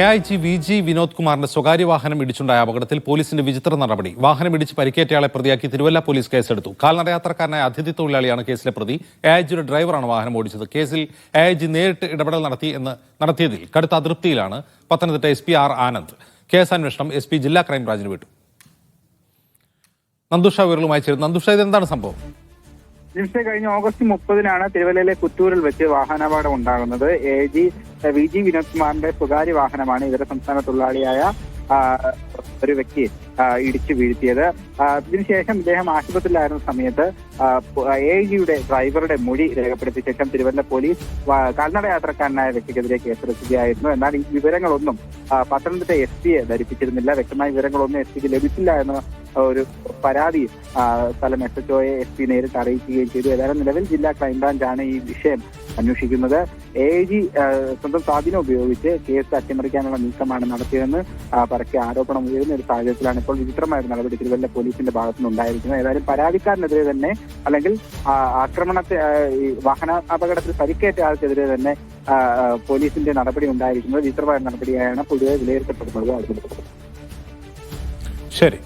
A I G V G Vinod കുമാറിന്റെ സ്വകാര്യ വാഹനം ഇടിച്ചുണ്ടായ അപകടത്തിൽ പോലീസിന്റെ വിചിത്ര നടപടി. വാഹനം ഇടിച്ച് പരിക്കേറ്റയാളെ പ്രതിയാക്കി തിരുവല്ല പോലീസ് കേസെടുത്തു. കാൽനട യാത്രക്കാരനായ അതിഥി തൊഴിലാളിയാണ് കേസിലെ പ്രതി. എ ഐ ജിയുടെ ഡ്രൈവറാണ് വാഹനം ഓടിച്ചത്. കേസിൽ എ ഐ ജി നേരിട്ട് ഇടപെടൽ നടത്തി എന്ന് നടത്തിയതിൽ കടുത്ത അതൃപ്തിയിലാണ് Pathanamthitta S P R Anand. കേസന്വേഷണം S P ജില്ലാ ക്രൈംബ്രാഞ്ചിന് വിട്ടു. നന്ദുഷ വിരലുമായി ചേരുന്നു. നന്ദുഷ ഇതെന്താണ് സംഭവം? ജിംഷെ കഴിഞ്ഞ ഓഗസ്റ്റ് മുപ്പതിനാണ് തിരുവല്ലയിലെ കുറ്റൂരിൽ വെച്ച് വാഹനാപകടം ഉണ്ടാകുന്നത്. A G V G Vinod കുമാറിന്റെ സ്വകാര്യ വാഹനമാണ് ഇതര സംസ്ഥാന തൊഴിലാളിയായ ഒരു വ്യക്തി ഇടിച്ചു വീഴ്ത്തിയത്. ഇതിനുശേഷം ഇദ്ദേഹം ആശുപത്രിയിലായിരുന്ന സമയത്ത് എ ജിയുടെ ഡ്രൈവറുടെ മൊഴി രേഖപ്പെടുത്തിയ ശേഷം തിരുവല്ല പോലീസ് കാൽനട യാത്രക്കാരനായ വ്യക്തിക്കെതിരെ കേസെടുക്കുകയായിരുന്നു. എന്നാൽ ഈ വിവരങ്ങളൊന്നും പത്തനംതിട്ട എസ് പിയെ ധരിപ്പിച്ചിരുന്നില്ല. വ്യക്തമായ വിവരങ്ങളൊന്നും എസ് പിക്ക് ലഭിച്ചില്ല എന്ന ഒരു പരാതി സ്ഥലം എസ് എച്ച് ഒയെ എസ് പി നേരിട്ട് അറിയിക്കുകയും ചെയ്തു. ഏതായാലും നിലവിൽ ജില്ലാ ക്രൈംബ്രാഞ്ചാണ് ഈ വിഷയം അന്വേഷിക്കുന്നത്. എ ജി സ്വന്തം സ്വാധീനം ഉപയോഗിച്ച് കേസ് അട്ടിമറിക്കാനുള്ള നീക്കമാണ് നടത്തിയതെന്ന് പരക്കെ ആരോപണം ഉയരുന്ന ഒരു സാഹചര്യത്തിലാണ് ഇപ്പോൾ വിചിത്രമായ നടപടി തിരുവല്ല പോലീസിന്റെ ഭാഗത്തുനിന്നുണ്ടായിരിക്കുന്നത്. ഏതായാലും പരാതിക്കാരനെതിരെ തന്നെ അല്ലെങ്കിൽ ആക്രമണത്തെ വാഹന അപകടത്തിൽ പരിക്കേറ്റ ആൾക്കെതിരെ തന്നെ പോലീസിന്റെ നടപടി ഉണ്ടായിരിക്കുന്നത് വിചിത്രമായ നടപടിയായാണ് പൊതുവെ വിലയിരുത്തപ്പെടുന്നത്. ശരി.